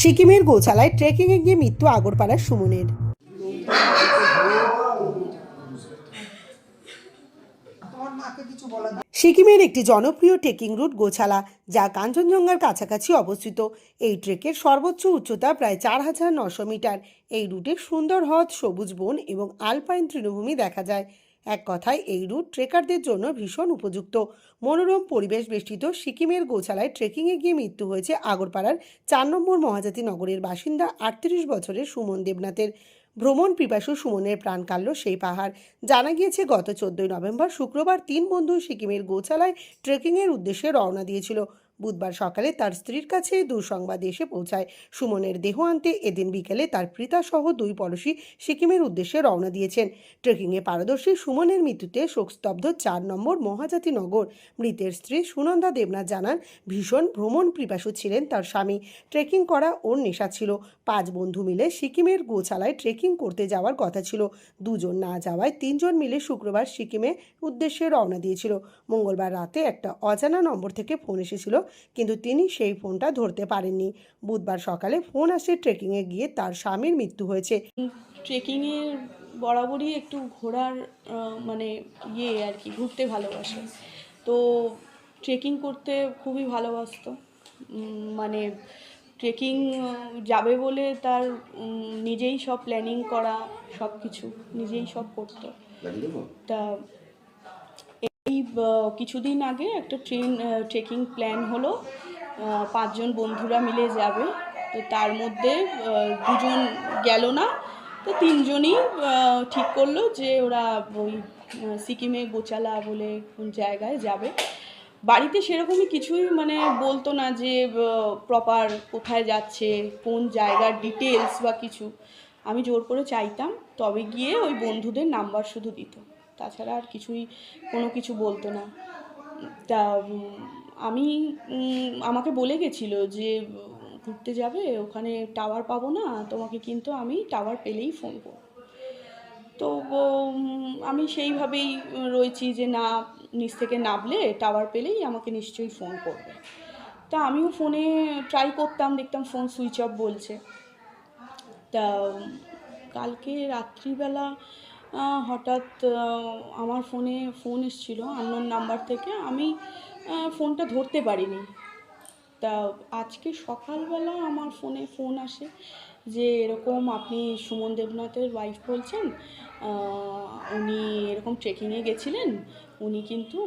সিকিমের গোছালায় ট্রেকিংয়ে গিয়ে মৃত্যু আগরপাড়ার সুমনের। সিকিমের একটি জনপ্রিয় ট্রেকিং রুট গোছালা, যা কাঞ্চনজঙ্ঘার কাছাকাছি অবস্থিত। এই ট্রেকের সর্বোচ্চ উচ্চতা প্রায় চার হাজার নশো মিটার। এই রুটে সুন্দর হ্রদ, সবুজ বন এবং আলপাইন তৃণভূমি দেখা যায়। এক কথায় এই রুট ট্রেকারদের জন্য ভীষণ উপযুক্ত। মনোরম পরিবেশ বেষ্টিত সিকিমের গোছালায় ট্রেকিংয়ে গিয়ে মৃত্যু হয়েছে আগরপাড়ার চার নম্বর মহাজাতি নগরের বাসিন্দা আটত্রিশ বছরের সুমন দেবনাথের। ভ্রমণ পিপাসু সুমনের প্রাণ কাটল সেই পাহাড়। জানা গিয়েছে, গত চোদ্দই নভেম্বর শুক্রবার তিন বন্ধু সিকিমের গোছালায় ট্রেকিংয়ের উদ্দেশ্যে রওনা দিয়েছিল। বুধবার সকালে তার স্ত্রীর কাছে দুঃসংবাদ এসে পৌঁছায়। সুমনের দেহ আনতে এদিন বিকেলে তার পিতাসহ দুই পড়শি সিকিমের উদ্দেশ্যে রওনা দিয়েছেন। ট্রেকিংয়ে পারদর্শী সুমনের মৃত্যুতে শোকস্তব্ধ চার নম্বর মহাজাতি নগর। মৃতের স্ত্রী সুনন্দা দেবনাথ জানান, ভীষণ ভ্রমণ পিপাসু ছিলেন তার স্বামী। ট্রেকিং করা ওর নেশা ছিল। পাঁচ বন্ধু মিলে সিকিমের গোছালায় ট্রেকিং করতে যাওয়ার কথা ছিল। দুজন না যাওয়ায় তিনজন মিলে শুক্রবার সিকিমে উদ্দেশ্যে রওনা দিয়েছিল। মঙ্গলবার রাতে একটা অজানা নম্বর থেকে ফোন এসেছিল কিন্তু তিনি সেই ফোনটা ধরতে পারেননি। বুধবার সকালে ফোন আসে ট্রেকিংয়ে গিয়ে তার স্বামীর মৃত্যু হয়েছে। ট্রেকিংয়ের বরাবরই একটু ঘোরার মানে ইয়ে আর কি ঘুরতে ভালোবাসে। তো ট্রেকিং করতে খুবই ভালোবাসত। মানে ট্রেকিং যাবে বলে তার নিজেই সব প্ল্যানিং করা সব কিছু নিজেই সব করতো। তা কিছুদিন আগে একটা ট্রেন ট্রেকিং প্ল্যান হলো। পাঁচজন বন্ধুরা মিলে যাবে। তো তার মধ্যে দুজন গেল না। তো তিনজনই ঠিক করল যে ওরা ওই সিকিমে গোচালা বলে কোন জায়গায় যাবে। বাড়িতে সেরকমই কিছুই মানে বলতো না যে প্রপার কোথায় যাচ্ছে, কোন জায়গার ডিটেলস বা কিছু। আমি জোর করে চাইতাম, তবে গিয়ে ওই বন্ধুদের নাম্বার শুধু দিত। তাছাড়া আর কিছুই কোনো কিছু বলতো না। তা আমি আমাকে বলে গেছিল যে, ঘুরতে যাবে, ওখানে টাওয়ার পাবো না, তোমাকে কিন্তু আমি টাওয়ার পেলেই ফোন করব। তো আমি সেইভাবেই রয়েছি যে, না, নিচ থেকে নামলে টাওয়ার পেলেই আমাকে নিশ্চয়ই ফোন করবে। তা, আমিও ফোনে ট্রাই করতাম, দেখতাম ফোন সুইচ অফ বলছে। তা কালকে রাত্রিবেলা হঠাৎ আমার ফোনে, ফোন এসেছিল আননোন নাম্বার থেকে। আমি ফোনটা ধরতে পারিনি। তা আজকে সকালবেলা আমার ফোনে ফোন আসে যে এরকম আপনি সুমন দেবনাথের ওয়াইফ বলছেন উনি এরকম ট্রেকিংয়ে গেছিলেন, উনি কিন্তু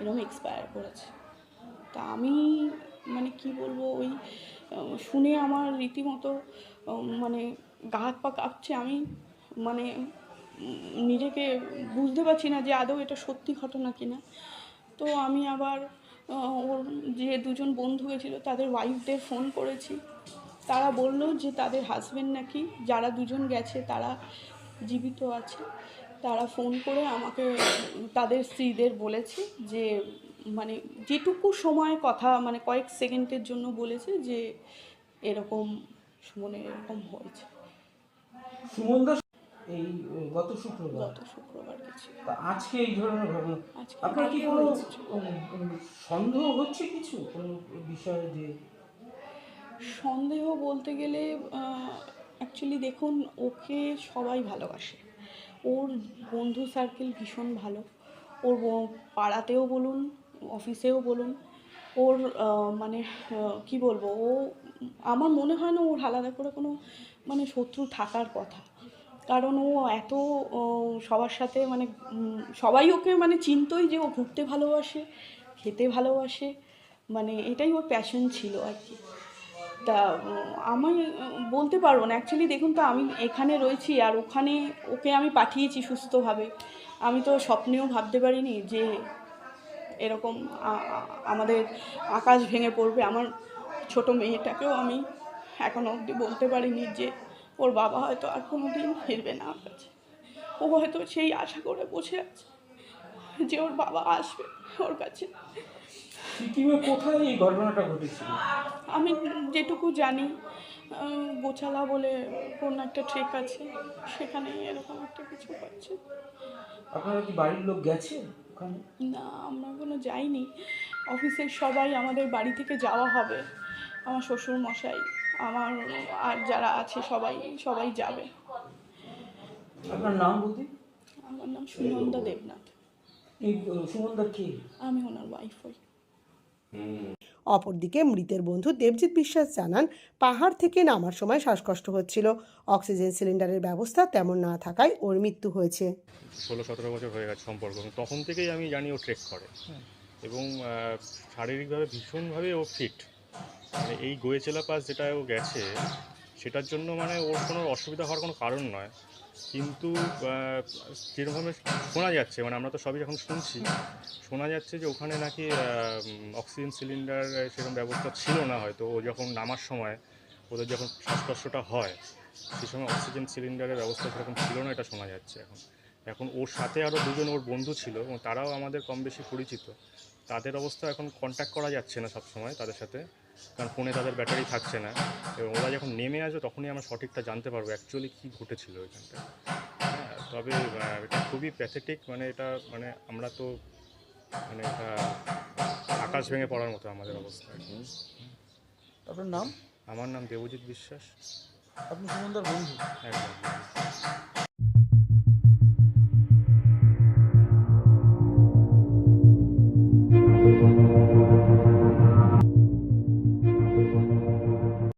এরকম এক্সপায়ার করেছে। তা আমি মানে কি বলব, ওই শুনে আমার রীতিমতো মানে গা হাত পা কাঁপছে। আমি মানে নিজেকে বুঝতে পারছি না যে আদৌ এটা সত্যি ঘটনা কিনা। তো আমি আবার ওর যে দুজন বন্ধু গেছিল তাদের ওয়াইফদের ফোন করেছি। তারা বলল যে তাদের হাজবেন্ড নাকি, যারা দুজন গেছে, তারা জীবিত আছে। তারা ফোন করে আমাকে, তাদের স্ত্রীদের বলেছে যে মানে যেটুকু সময় কথা মানে কয়েক সেকেন্ডের জন্য বলেছে যে, এরকম সুমনের এরকম হয়েছে। সুমন এই গত শুক্রবার। গত শুক্রবার গেছে। আজকে এই ধরনের ঘটনা আপনার কি কোনো সন্দেহ হচ্ছে কিছু? কোনো বিষয়ে যে সন্দেহ বলতে গেলে অ্যাকচুয়ালি দেখুন ওকে সবাই ভালোবাসে। ওর বন্ধু সার্কেল ভীষণ ভালো। ওর পাড়াতেও বলুন অফিসেও বলুন ওর মানে কি বলব ও আমার মনে হয় না ওর আলাদা করে কোনো মানে শত্রু থাকার কথা। কারণ ও এত সবার সাথে মানে সবাই ওকে মানে চিনতই যে ও ঘুরতে ভালোবাসে, খেতে ভালোবাসে মানে এটাই ওর প্যাশন ছিল আর কি। তা আমি বলতে পারব না। অ্যাকচুয়ালি দেখুন তো, আমি এখানে রয়েছি আর ওখানে ওকে আমি পাঠিয়েছি সুস্থভাবে। আমি তো স্বপ্নেও ভাবতে পারিনি যে এরকম আমাদের আকাশ ভেঙে পড়বে। আমার ছোট মেয়েটাকেও আমি এখনও অবধি বলতে পারিনি যে ওর বাবা হয়তো আর কোনো দিন ফিরবে না আমার কাছে। ও হয়তো সেই আশা করে বসে আছে যে ওর বাবা আসবে ওর কাছে। কোথায় এই ঘটনাটা ঘটেছিল? আমি যেটুকু জানি গোছালা বলে কোন একটা ট্রেক আছে সেখানে এরকম একটা কিছু হচ্ছে আপনারা কি বাড়ির লোক গেছে না আমরা কোনো যাইনি। অফিসের সবাই আমাদের বাড়ি থেকে যাওয়া হবে। আমার শ্বশুর মশাই আমার আর যারা আছে সবাই সবাই যাবে। আপনার নাম বলতে? আমার নাম সুনন্দা দেবনাথ। এই কে? আমি ওনার ওয়াইফ হই অপরদিকে মৃতের বন্ধু দেবজিৎ বিশ্বাস জানান পাহাড় থেকে নামার সময় শ্বাসকষ্ট হচ্ছিল। অক্সিজেন সিলিন্ডারের ব্যবস্থা তেমন না থাকায় ওর মৃত্যু হয়েছে। ষোলো সতেরো বছর হয়ে গেছে সম্পর্ক। তখন থেকেই আমি জানি ও ট্রেক করে। এবং শারীরিকভাবে ভীষণভাবে ও ফিট মানে এই গোয়েচেলা পাস যেটা ও গেছে, সেটার জন্য মানে ওর কোনো অসুবিধা হওয়ার কোনো কারণ নয়। কিন্তু যেরকমভাবে শোনা যাচ্ছে মানে আমরা তো সবই যখন শুনছি, শোনা যাচ্ছে যে ওখানে নাকি অক্সিজেন সিলিন্ডার সেরকম ব্যবস্থা ছিল না হয়তো। ও যখন নামার সময় ওদের যখন শ্বাসকষ্টটা হয় সেই সময় অক্সিজেন সিলিন্ডারের ব্যবস্থা সেরকম ছিল না, এটা শোনা যাচ্ছে এখন। এখন ওর সাথে আরও দুজন ওর বন্ধু ছিল এবং তারাও আমাদের কম বেশি পরিচিত। তাদের অবস্থা এখন কন্ট্যাক্ট করা যাচ্ছে না সবসময় তাদের সাথে। কারণ ফোনে তাদের ব্যাটারি থাকছে না। এবং ওরা যখন নেমে আসবে তখনই আমরা সঠিকটা জানতে পারব অ্যাকচুয়ালি কী ঘটেছিল ওইখানটা হ্যাঁ তবে এটা খুবই প্যাথেটিক মানে এটা মানে আমরা তো মানে এটা আকাশ ভেঙে পড়ার মতো আমাদের অবস্থা। আপনার নাম? আমার নাম দেবজিৎ বিশ্বাস। আপনি সুমনদার বন্ধু? একদম।